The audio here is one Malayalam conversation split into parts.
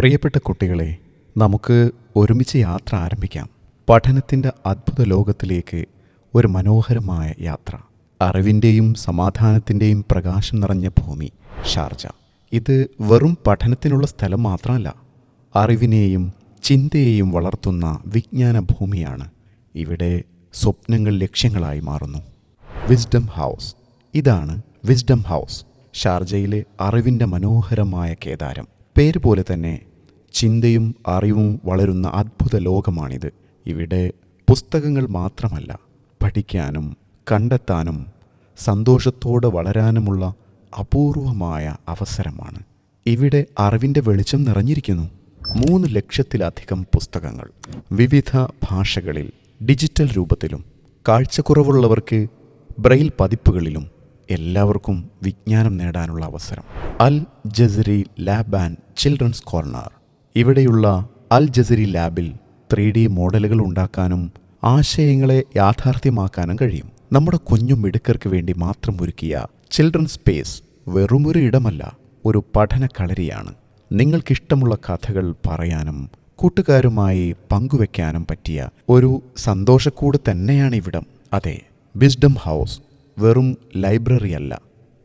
പ്രിയപ്പെട്ട കുട്ടികളെ നമുക്ക് ഒരുമിച്ച് യാത്ര ആരംഭിക്കാം. പഠനത്തിന്റെ അത്ഭുത ലോകത്തിലേക്ക് ഒരു മനോഹരമായ യാത്ര. അറിവിന്റെയും സമാധാനത്തിന്റെയും പ്രകാശം നിറഞ്ഞ ഭൂമി ഷാർജ. ഇത് വെറും പഠനത്തിനുള്ള സ്ഥലം മാത്രമല്ല അറിവിനെയും ചിന്തയെയും വളർത്തുന്ന വിജ്ഞാന ഭൂമിയാണ്. ഇവിടെ സ്വപ്നങ്ങൾ ലക്ഷ്യങ്ങളായി മാറുന്നു. വിസ്ഡം ഹൗസ് ഇതാണ് വിസ്ഡം ഹൗസ് ഷാർജയിലെ അറിവിന്റെ മനോഹരമായ കേദാരം. പേര് പോലെ തന്നെ ചിന്തയും അറിവും വളരുന്ന അത്ഭുത ലോകമാണിത്. ഇവിടെ പുസ്തകങ്ങൾ മാത്രമല്ല പഠിക്കാനും കണ്ടെത്താനും സന്തോഷത്തോടെ വളരാനുമുള്ള അപൂർവമായ അവസരമാണ്. ഇവിടെ അറിവിന്റെ വെളിച്ചം നിറഞ്ഞിരിക്കുന്നു. മൂന്ന് ലക്ഷത്തിലധികം പുസ്തകങ്ങൾ. വിവിധ ഭാഷകളിൽ ഡിജിറ്റൽ രൂപത്തിലും കാഴ്ചക്കുറവുള്ളവർക്ക് ബ്രെയിൽ പതിപ്പുകളിലും എല്ലാവർക്കും വിജ്ഞാനം നേടാനുള്ള അവസരം. Al Jazari lab and children's corner. ഇവിടെയുള്ള അൽ ജസരി ലാബിൽ ത്രീ ഡി മോഡലുകൾ ഉണ്ടാക്കാനും ആശയങ്ങളെ യാഥാർത്ഥ്യമാക്കാനും കഴിയും. നമ്മുടെ കുഞ്ഞു മിടുക്കർക്ക് വേണ്ടി മാത്രം ഒരുക്കിയ ചിൽഡ്രൻ സ്പേസ് വെറുമൊരു ഇടമല്ല ഒരു പഠന കളരിയാണ് നിങ്ങൾക്കിഷ്ടമുള്ള കഥകൾ പറയാനും കൂട്ടുകാരുമായി പങ്കുവെക്കാനും പറ്റിയ ഒരു സന്തോഷക്കൂട് തന്നെയാണ് ഇവിടം. അതെ വിസ്ഡം ഹൗസ് വെറും ലൈബ്രറിയല്ല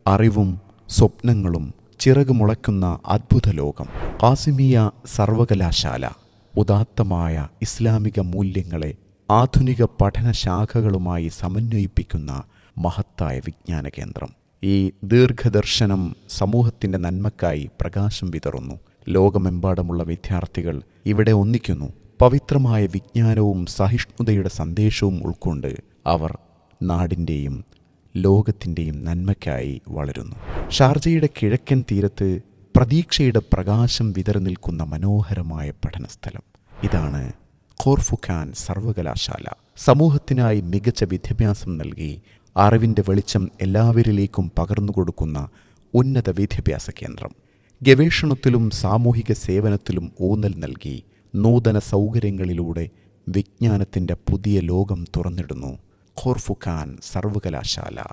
അറിവും സ്വപ്നങ്ങളും ചിറകുമുളയ്ക്കുന്ന അത്ഭുത ലോകം കാസിമിയ സർവകലാശാല ഉദാത്തമായ ഇസ്ലാമിക മൂല്യങ്ങളെ ആധുനിക പഠനശാഖകളുമായി സമന്വയിപ്പിക്കുന്ന മഹത്തായ വിജ്ഞാന കേന്ദ്രം. ഈ ദീർഘദർശനം സമൂഹത്തിന്റെ നന്മക്കായി പ്രകാശം വിതറുന്നു. ലോകമെമ്പാടുമുള്ള വിദ്യാർത്ഥികൾ ഇവിടെ ഒന്നിക്കുന്നു. പവിത്രമായ വിജ്ഞാനവും സഹിഷ്ണുതയുടെ സന്ദേശവും ഉൾക്കൊണ്ട് അവർ നാടിന്റെയും ലോകത്തിന്റെയും നന്മയ്ക്കായി വളരുന്നു. ഷാർജയുടെ കിഴക്കൻ തീരത്ത് പ്രതീക്ഷയുടെ പ്രകാശം വിതറി നിൽക്കുന്ന മനോഹരമായ പഠനസ്ഥലം. ഇതാണ് ഖോർഫുഖാൻ സർവകലാശാല. സമൂഹത്തിനായി മികച്ച വിദ്യാഭ്യാസം നൽകി അറിവിന്റെ വെളിച്ചം എല്ലാവരിലേക്കും പകർന്നു കൊടുക്കുന്ന ഉന്നത വിദ്യാഭ്യാസ കേന്ദ്രം. ഗവേഷണത്തിലും സാമൂഹിക സേവനത്തിലും ഊന്നൽ നൽകി നൂതന സൗകര്യങ്ങളിലൂടെ വിജ്ഞാനത്തിന്റെ പുതിയ ലോകം തുറന്നിടുന്നു ഖോർഫുഖാൻ സർവകലാശാല.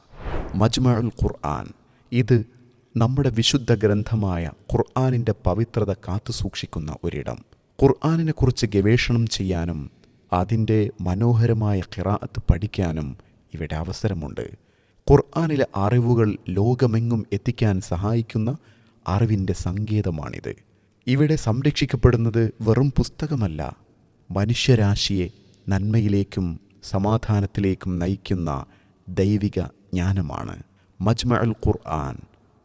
മജ്മഉൽ ഖുർആൻ. ഇത് നമ്മുടെ വിശുദ്ധ ഗ്രന്ഥമായ ഖുർആാനിന്റെ പവിത്രത കാത്തുസൂക്ഷിക്കുന്ന ഒരിടം. ഖുർആാനിനെക്കുറിച്ച് ഗവേഷണം ചെയ്യാനും അതിന്റെ മനോഹരമായ ഖിറാഅത്ത് പഠിക്കാനും ഇവിടെ അവസരമുണ്ട്. ഖുർആാനിലെ അറിവുകൾ ലോകമെങ്ങും എത്തിക്കാൻ സഹായിക്കുന്ന അറിവിന്റെ സങ്കേതമാണിത്. ഇവിടെ സംരക്ഷിക്കപ്പെടുന്നത് വെറും പുസ്തകമല്ല. മനുഷ്യരാശിയെ നന്മയിലേക്കും സമാധാനത്തിലേക്കും നയിക്കുന്ന ദൈവിക ജ്ഞാനമാണ്. മജ്മ അൽ ഖുർആൻ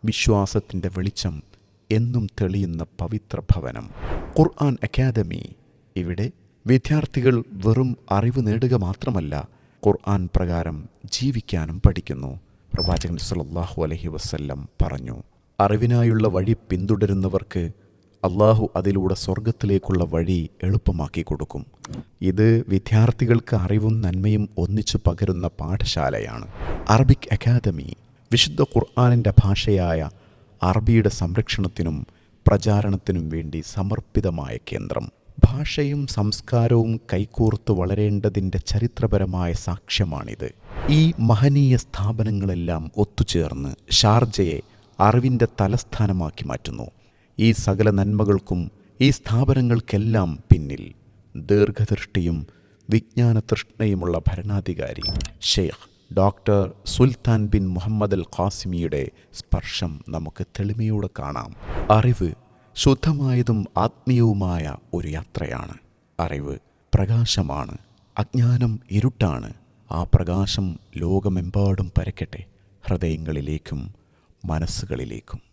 വിശ്വാസത്തിന്റെ വെളിച്ചം എന്നും തെളിയുന്ന പവിത്ര ഭവനം. Quran academy. ഇവിടെ വിദ്യാർത്ഥികൾ വെറും അറിവ് നേടുക മാത്രമല്ല ഖുർആൻ പ്രകാരം ജീവിക്കാനും പഠിക്കുന്നു. പ്രവാചകൻ സല്ലല്ലാഹു അലഹി വസ്ല്ലം പറഞ്ഞു അറിവിനായുള്ള വഴി പിന്തുടരുന്നവർക്ക് അള്ളാഹു അതിലൂടെ സ്വർഗത്തിലേക്കുള്ള വഴി എളുപ്പമാക്കി കൊടുക്കും. ഇത് വിദ്യാർത്ഥികൾക്ക് അറിവും നന്മയും ഒന്നിച്ചു പകരുന്ന പാഠശാലയാണ്. Arabic academy. വിശുദ്ധ ഖുർആാനിന്റെ ഭാഷയായ അറബിയുടെ സംരക്ഷണത്തിനും പ്രചാരണത്തിനും വേണ്ടി സമർപ്പിതമായ കേന്ദ്രം. ഭാഷയും സംസ്കാരവും കൈകോർത്ത് വളരേണ്ടതിന്റെ ചരിത്രപരമായ സാക്ഷ്യമാണിത്. ഈ മഹനീയ സ്ഥാപനങ്ങളെല്ലാം ഒത്തുചേർന്ന് ഷാർജയെ അറിവിന്റെ തലസ്ഥാനമാക്കി മാറ്റുന്നു. ഈ സകല നന്മകൾക്കും ഈ സ്ഥാപനങ്ങൾക്കെല്ലാം പിന്നിൽ ദീർഘദൃഷ്ടിയും വിജ്ഞാനതൃഷ്ണയുമുള്ള ഭരണാധികാരി Sheikh doctor Sultan bin Muhammad Al ഖാസിമിയുടെ സ്പർശം നമുക്ക് തെളിമയോടെ കാണാം. അറിവ് ശുദ്ധമായതും ആത്മീയവുമായ ഒരു യാത്രയാണ്. അറിവ് പ്രകാശമാണ്. അജ്ഞാനം ഇരുട്ടാണ്. ആ പ്രകാശം ലോകമെമ്പാടും പരക്കട്ടെ. ഹൃദയങ്ങളിലേക്കും മനസ്സുകളിലേക്കും.